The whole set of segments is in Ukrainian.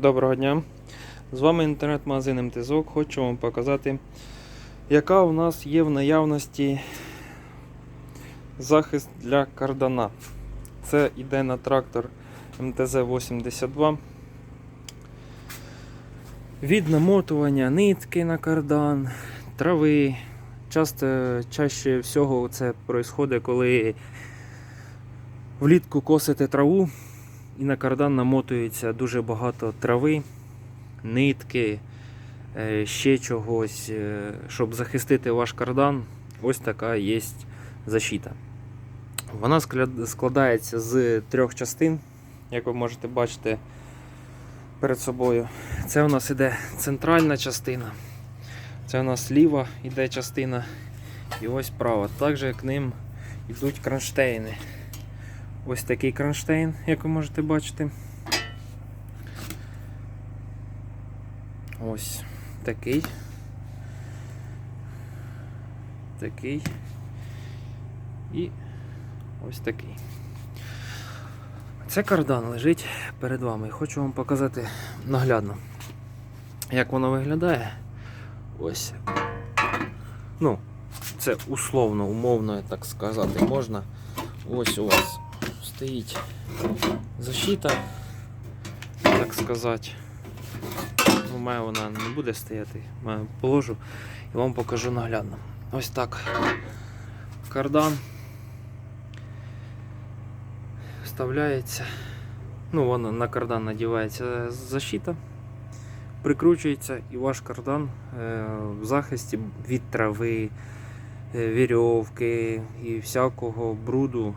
Доброго дня! З вами інтернет-магазин МТЗОК. Хочу вам показати, яка у нас є в наявності захист для кардана. Це йде на трактор МТЗ-82. Від намотування нитки на кардан, трави. Часто, чаще всього це відбувається, коли влітку косите траву і на кардан намотується дуже багато трави, нитки, е, ще чогось, е, щоб захистити ваш кардан. Ось така є защита. Вона складається з трьох частин, як ви можете бачити перед собою. Це у нас іде центральна частина. Це у нас ліва іде частина і ось права. Також к ним йдуть кронштейни. Ось такий кронштейн, як ви можете бачити. Ось такий. Такий. І ось такий. Це кардан лежить перед вами. Хочу вам показати наглядно, як воно виглядає. Ось. Ну, це условно, умовно, так сказати, можна. Ось у вас стоїть защита, так сказати. У мене вона не буде стояти, я положу і вам покажу наглядно. Ось так. Кардан вставляється. Ну, воно на кардан надівається защита, прикручується і ваш кардан е, в захисті від трави, е, вірьовки і всякого бруду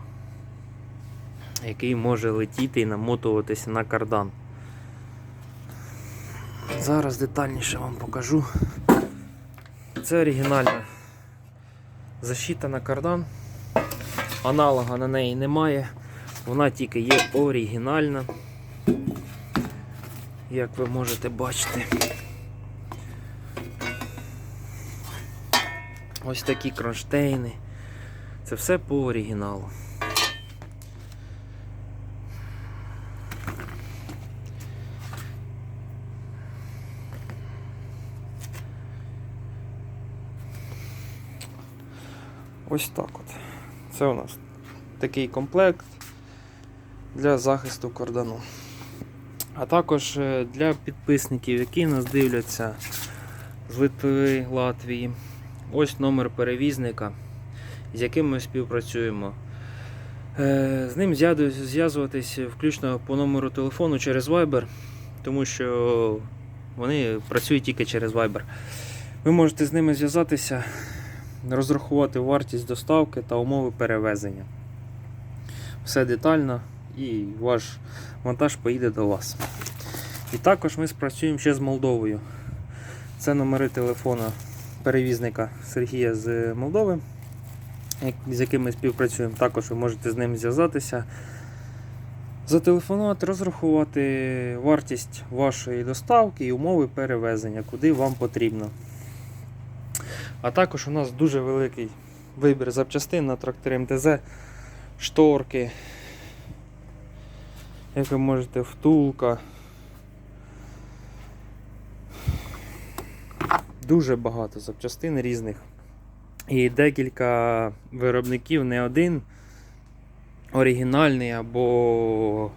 який може летіти і намотуватися на кардан. Зараз детальніше вам покажу. Це оригінальна защита на кардан. Аналога на неї немає. Вона тільки є оригінальна. Як ви можете бачити. Ось такі кронштейни. Це все по оригіналу. Ось так от. Це у нас такий комплект для захисту кордону. А також е, для підписників, які нас дивляться з Литви, Латвії. Ось номер перевізника, з яким ми співпрацюємо. Е, З ним зв'язуватись включно по номеру телефону через Viber, тому що вони працюють тільки через Viber. Ви можете з ними зв'язатися розрахувати вартість доставки та умови перевезення. Все детально і ваш вантаж поїде до вас. І також ми спрацюємо ще з Молдовою. Це номери телефона перевізника Сергія з Молдови, з яким ми співпрацюємо. Також ви можете з ним зв'язатися, зателефонувати, розрахувати вартість вашої доставки і умови перевезення, куди вам потрібно. А також у нас дуже великий вибір запчастин на тракторі МТЗ, шторки, як ви можете, втулка. Дуже багато запчастин різних. І декілька виробників, не один оригінальний або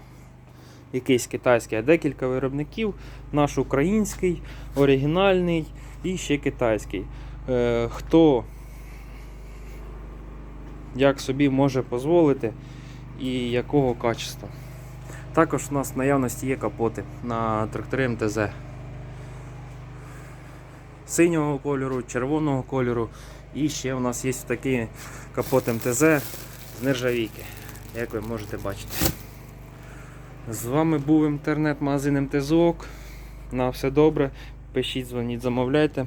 якийсь китайський, а декілька виробників, наш український, оригінальний і ще китайський е, хто як собі може дозволити і якого качества. Також у нас в наявності є капоти на тракторі МТЗ. Синього кольору, червоного кольору. І ще у нас є такий капот МТЗ з нержавійки, як ви можете бачити. З вами був інтернет-магазин МТЗОК. На все добре. Пишіть, дзвоніть, замовляйте.